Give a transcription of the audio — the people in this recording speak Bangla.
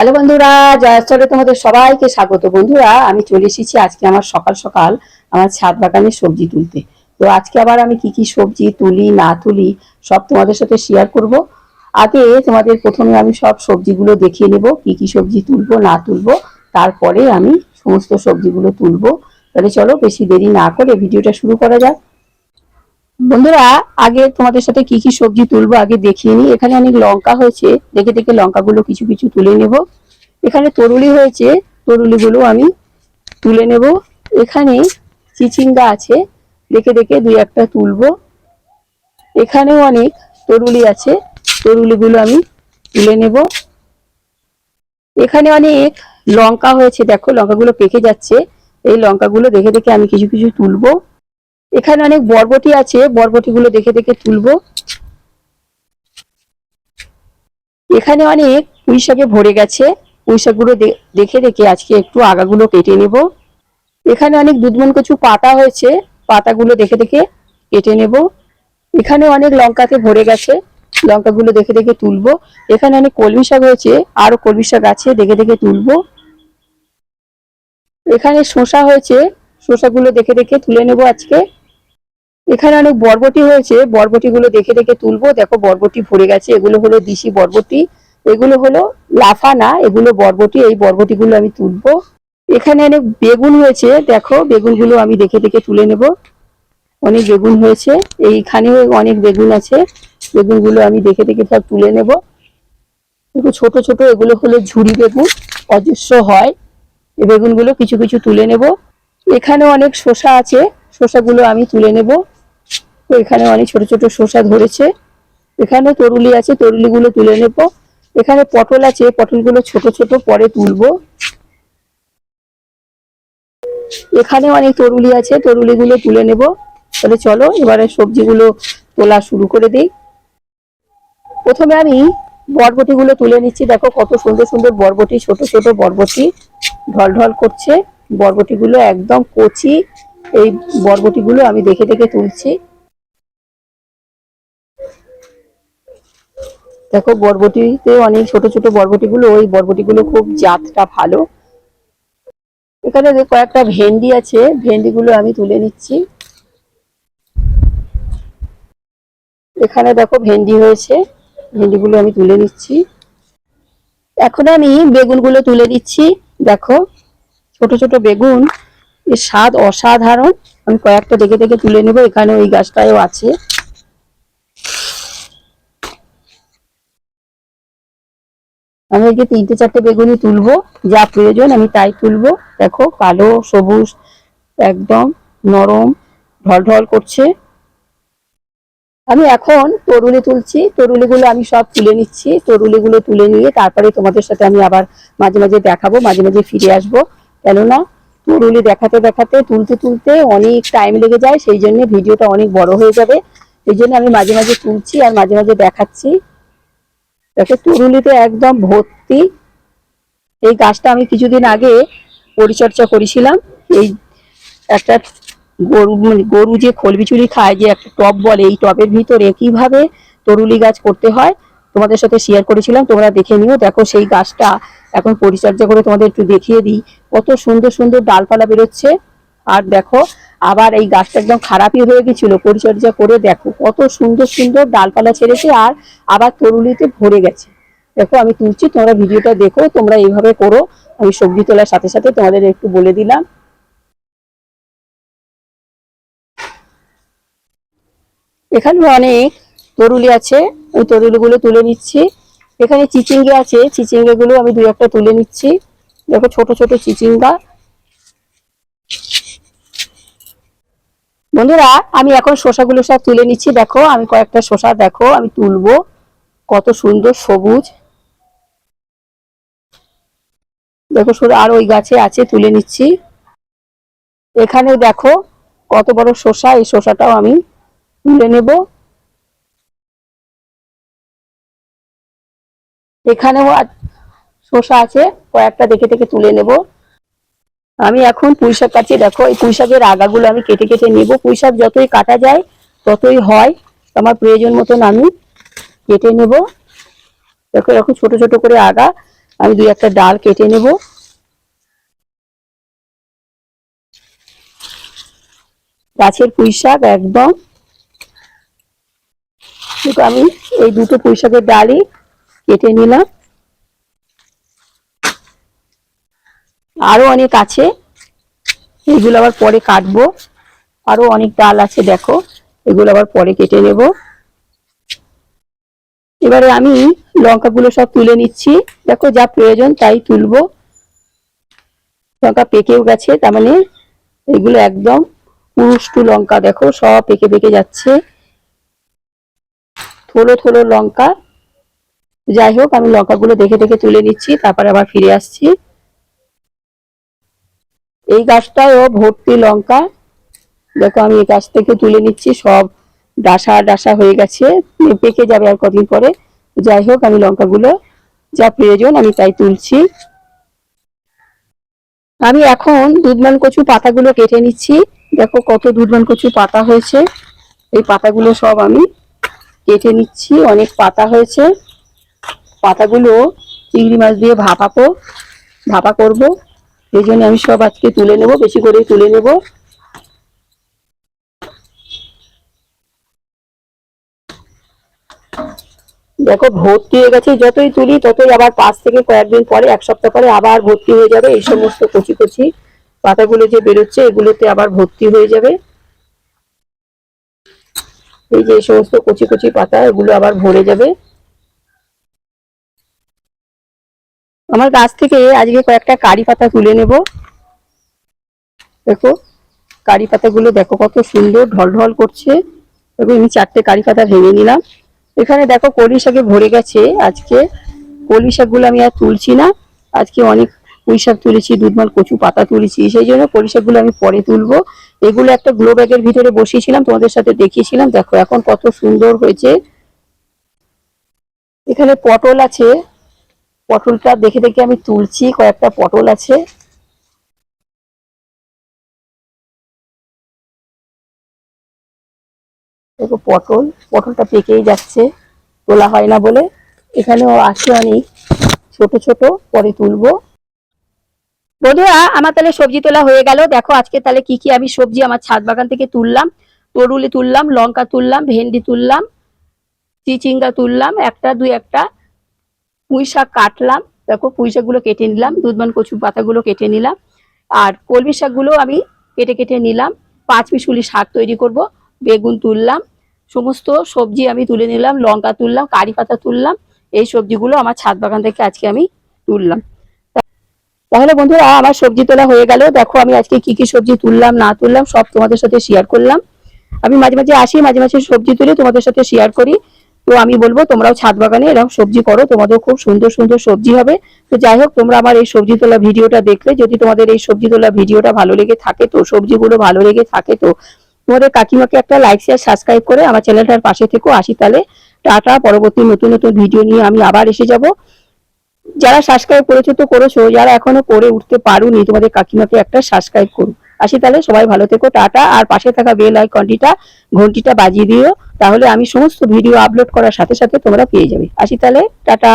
হ্যালো বন্ধুরা জয়স্থলে তোমাদের সবাইকে স্বাগত। বন্ধুরা, আমি চলে এসেছি আজকে আমার সকাল সকাল আমার ছাদ বাগানে সবজি তুলতে। তো আজকে আবার আমি কি কি সবজি তুলি, না তুলি, সব তোমাদের সাথে শেয়ার করব। আগে তোমাদের প্রথমে আমি সব সবজিগুলো দেখিয়ে নেব, কি কি সবজি তুলবো, না তুলবো। তারপরে আমি সমস্ত সবজিগুলো তুলবো। তাহলে চলো বেশি দেরি না করে ভিডিওটা শুরু করা যাক। বন্ধুরা, আগে তোমাদের সাথে কি কি সবজি তুলবো আগে দেখিয়ে নিই। এখানে অনেক লঙ্কা হয়েছে। দেখে দেখে লঙ্কাগুলো কিছু কিছু তুলে নেব। এখানে তরুলি হয়েছে। তরুলিগুলো আমি তুলে নেব। এখানে চিচিঙ্গা আছে। দেখে দেখে দুই একটা তুলবো। এখানেও অনেক তরুলি আছে। তরুলিগুলো আমি তুলে নেব। এখানে অনেক লঙ্কা হয়েছে। দেখো, লঙ্কাগুলো পেকে যাচ্ছে। এই লঙ্কাগুলো দেখে দেখে আমি কিছু কিছু তুলবো। এখানে অনেক বরবটি আছে, বরবটিগুলো দেখে দেখে তুলবো। এখানে অনেক পুঁই শাকে ভরে গেছে। পুঁই শাকগুলো দে- দেখে দেখে আজকে একটু আগাগুলো কেটে নেব। এখানে অনেক দুধমন কচু পাতা হয়েছে, পাতাগুলো দেখে দেখে কেটে নেব। এখানে অনেক লঙ্কাতে ভরে গেছে, লঙ্কাগুলো দেখে দেখে তুলবো। এখানে অনেক কলমি শাক হয়েছে, আরও কলমি শাক আছে, দেখে দেখে তুলবো। এখানে শসা হয়েছে, শসাগুলো দেখে দেখে তুলে নেব আজকে। এখানে অনেক বরবটি হয়েছে। বরবটিগুলো দেখে দেখে তুলবো। দেখো, বরবটি ভরে গেছে। এগুলো হলো দিশি বরবটি। এগুলো হলো লাফা না এগুলো বরবটি। এই বরবটিগুলো আমি তুলবো। এখানে অনেক বেগুন হয়েছে। দেখো, বেগুনগুলো আমি দেখে দেখে তুলে নেব। অনেক বেগুন হয়েছে। এইখানেও অনেক বেগুন আছে। বেগুনগুলো আমি দেখে দেখে সব তুলে নেব। একটু ছোট ছোট এগুলো হলো ঝুড়ি বেগুন। অজস্র হয়। এই বেগুনগুলো কিছু কিছু তুলে নেব। এখানে অনেক শসা আছে। শসাগুলো আমি তুলে নেব। তো এখানে অনেক ছোট ছোট শসা ধরেছে। এখানে তরুলি আছে, তরুলিগুলো তুলে নেব। এখানে পটল আছে, পটলগুলো ছোট ছোট পরে তুলবো। এখানে অনেক তরুলি আছে, তরুলিগুলো তুলে নেব। তাহলে চলো, এবারে সবজিগুলো তোলা শুরু করে দিই। প্রথমে আমি বরবটিগুলো তুলে নিচ্ছি। দেখো কত সুন্দর সুন্দর বরবটি, ছোট ছোট বরবটি ঢল ঢল করছে। বরবটিগুলো একদম কচি, এই বরবটিগুলো আমি দেখে দেখে তুলছি। দেখো, বরবটিতে অনেক ছোট ছোট বরবটিগুলো, ওই বরবটিগুলো খুব জাতটা ভালো। এখানে কয়েকটা ভেন্ডি আছে, ভেন্ডিগুলো আমি তুলে নিচ্ছি। এখানে দেখো ভেন্ডি হয়েছে, ভেন্ডিগুলো আমি তুলে নিচ্ছি। এখন আমি বেগুনগুলো তুলে দিচ্ছি দেখো। ছোট ছোট বেগুন, এর স্বাদ অসাধারণ। আমি কয়েকটা দেখে দেখে তুলে নেব, এখানে ওই গাছটাও আছে। আমি আজকে তিনটে চারটে বেগুনি তুলবো, যা প্রয়োজন আমি তাই তুলবো। দেখো, কালো, সবুজ, একদম নরম ঢল ঢল করছে। আমি এখন তরুলি তুলছি। তরুলিগুলো আমি সব তুলে নিচ্ছি। তরুলিগুলো তুলে নিয়ে তারপরে তোমাদের সাথে আমি আবার মাঝে মাঝে দেখাবো, মাঝে মাঝে ফিরে আসব। কেননা তরুলি দেখাতে দেখাতে, তুলতে তুলতে অনেক টাইম লেগে যায়, সেই জন্য ভিডিওটা অনেক বড় হয়ে যাবে। সেই জন্য আমি মাঝে মাঝে তুলছি আর মাঝে মাঝে দেখাচ্ছি। দেখো তরুলিতে একদম ভর্তি এই গাছটা আমি কিছুদিন আগে পরিচর্যা করেছিলাম। এই একটা গরু মানে গরু যে খোলবিচুরি খায়, যে একটা টব বলে, এই টবের ভিতরে কীভাবে তরুলি গাছ করতে হয়, তোমাদের সাথে শেয়ার করেছিলাম। তোমরা দেখে নিও। দেখো সেই গাছটা এখন পরিচর্যা করে তোমাদের একটু দেখিয়ে দিই। কত সুন্দর সুন্দর ডালপালা বেরোচ্ছে। আর দেখো আবার এই গাছটা একদম খারাপই হয়ে গেছিল, পরিচর্যা করে দেখো, কত সুন্দর সুন্দর ডালপালা ছেড়েছে আর আবার তরুলিতে ভরে গেছে। দেখো, আমি তুলছি, তোমরা ভিডিওটা দেখো, তোমরা এইভাবে করো। আমি সবজি তোলার সাথে সাথে তোমাদের একটু বলে দিলাম। এখানে অনেক তরুলি আছে, ওই তরুলিগুলো তুলে নিচ্ছি। এখানে চিচিঙ্গে আছে চিচিঙ্গে গুলো আমি দু একটা তুলে নিচ্ছি। দেখো, ছোট ছোট চিচিঙ্গা। বন্ধুরা, আমি এখন শসাগুলো সব তুলে নিচ্ছি। দেখো, আমি কয়েকটা শসা, দেখো, আমি তুলবো। কত সুন্দর সবুজ। দেখো আর ওই গাছে আছে, তুলে নিচ্ছি। এখানেও দেখো, কত বড় শসা, এই শসাটাও আমি তুলে নেব। এখানেও শসা আছে, কয়েকটা দেখে দেখে তুলে নেব। আমি এখন পুঁই শাক কাটছি। দেখো, এই পুঁই শাকের আগাগুলো আমি কেটে কেটে নেব। পুঁই শাক যতই কাটা যায়, ততই হয়। আমার প্রয়োজন মতন আমি কেটে নেব। দেখো, এরকম ছোট ছোট করে আগা, আমি দুই একটা ডাল কেটে নেব। গাছের পুঁই শাক একদম। আমি এই দুটো পুঁই শাকের ডালই কেটে নিলাম। আরও অনেক আছে। এগুলো আবার পরে কাটবো। আরও অনেক ডাল আছে, দেখো। এগুলো আবার পরে কেটে নেব। এবারে আমি লঙ্কাগুলো সব তুলে নিচ্ছি। দেখো যা প্রয়োজন তাই তুলবো। লঙ্কা পেকেও গেছে, তার মানে এগুলো একদম পুরুষ্টু লঙ্কা, দেখো, সব পেকে পেকে যাচ্ছে। থোলো থোলো লঙ্কা। যাই হোক, আমি লঙ্কাগুলো দেখে দেখে তুলে নিচ্ছি, তারপর আবার ফিরে আসছি। এই গাছটাও ভর্তি লঙ্কা। দেখো আমি এই গাছ থেকে তুলে নিচ্ছি, সব ডাসা ডাসা হয়ে গেছে। পেকে যাবে আর কদিন পরে। যাই হোক, আমি লঙ্কাগুলো যা প্রয়োজন আমি তাই তুলছি। আমি এখন দুধমান কচু পাতাগুলো কেটে নিচ্ছি। দেখো কত দুধমান কচু পাতা হয়েছে। এই পাতাগুলো সব আমি কেটে নিচ্ছি। অনেক পাতা হয়েছে। পাতাগুলো চিংড়ি মাছ দিয়ে ভাপাবো, ভাপা করব। এই জন্য আমি সব আজকে তুলে নেব, বেশি করে তুলে নেব। দেখো, ভর্তি হয়ে গেছে, যতই তুলি, ততই আবার পাঁচ থেকে কয়েকদিন পরে, এক সপ্তাহ পরে আবার ভর্তি হয়ে যাবে। এই সমস্ত কচি কচি পাতাগুলো যে বেরোচ্ছে, এগুলোতে আবার ভর্তি হয়ে যাবে। এই যে এই সমস্ত কচি কচি পাতা, এগুলো আবার ভরে যাবে। আমার গাছ থেকে আজকে কয়েকটা কারি পাতা তুলে নেব। দেখো, কারি পাতাগুলো দেখো কত সুন্দর ঢল ঢল করছে। এবং আমি চারটে কারি পাতা ভেঙে নিলাম। এখানে দেখো কলমি শাকে ভরে গেছে। আজকে কলমি শাকগুলো আমি আর তুলছি না। আজকে অনেক পুঁই শাক তুলেছি, দুধমাল, কচু পাতা তুলেছি। সেই জন্য কলমি শাকগুলো আমি পরে তুলবো। এগুলো একটা গ্লো ব্যাগের ভিতরে বসিয়েছিলাম, তোমাদের সাথে দেখিয়েছিলাম। দেখো, এখন কত সুন্দর হয়েছে। এখানে পটল আছে পটলটা দেখে দেখে আমি তুলছি, কয়েকটা পটল আছে। দেখো পটল, পটলটা পেকেই যাচ্ছে, তোলা হয় না বলে। এখানেও আছে অনেক ছোট ছোট, পরে তুলবো। বন্ধুরা, আমার তাহলে সবজি তোলা হয়ে গেল। দেখো আজকে তাহলে কি কি আমি সবজি আমার ছাদ বাগান থেকে তুললাম। তরুলি তুললাম, লঙ্কা তুললাম, ভেন্ডি তুললাম, চিচিঙ্গা তুললাম, একটা দুই একটা। পুঁই শাক কাটলাম, দেখো পুঁই শাকগুলো কেটে নিলাম দুধমান কচু পাতাগুলো কেটে নিলাম, আর কলমি শাকগুলো আমি কেটে কেটে নিলাম, পাঁচ মিশুলি শাক তৈরি করব, বেগুন তুললাম, সমস্ত সবজি আমি তুলে নিলাম, লঙ্কা তুললাম, কারি পাতা তুললাম, এই সবজিগুলো আমার ছাদ বাগান থেকে আজকে আমি তুললাম। তাহলে বন্ধুরা, আমার সবজি তোলা হয়ে গেল। দেখো আমি আজকে কি কি সবজি তুললাম, না তুললাম, সব তোমাদের সাথে শেয়ার করলাম। আমি মাঝে মাঝে আসি, মাঝে মাঝে সবজি তুলে, তোমাদের সাথে শেয়ার করি। তো আমি বলব, তোমরাও ছাদ বাগানে এরকম সবজি করো, তোমাদের খুব সুন্দর সুন্দর সবজি হবে। তো যাই হোক, তোমরা আমার এই সবজি তোলা ভিডিওটা দেখলে, যদি তোমাদের এই সবজি তোলা ভিডিওটা ভালো লেগে থাকে তো, সবজিগুলো ভালো লেগে থাকে তো, তোমাদের কাকিমাকে একটা লাইক শেয়ার সাবস্ক্রাইব করে আমার চ্যানেলটার পাশে থেকো আসি তাহলে টাটা, পরবর্তী নতুন নতুন ভিডিও নিয়ে আমি আবার এসে যাব। যারা সাবস্ক্রাইব করেছ তো করেছ, যারা এখনও করে উঠতে পারোনি, তোমাদের কাকিমাকে একটা সাবস্ক্রাইব করো। আসি তাহলে, সবাই ভালো থেকো, টাটা। আর পাশে থাকা বেল আইকনটিটা, ঘন্টিটা বাজিয়ে দিও, তাহলে আমি সমস্ত ভিডিও আপলোড করার সাথে সাথে তোমরা পেয়ে যাবে। আসি তাহলে, টাটা।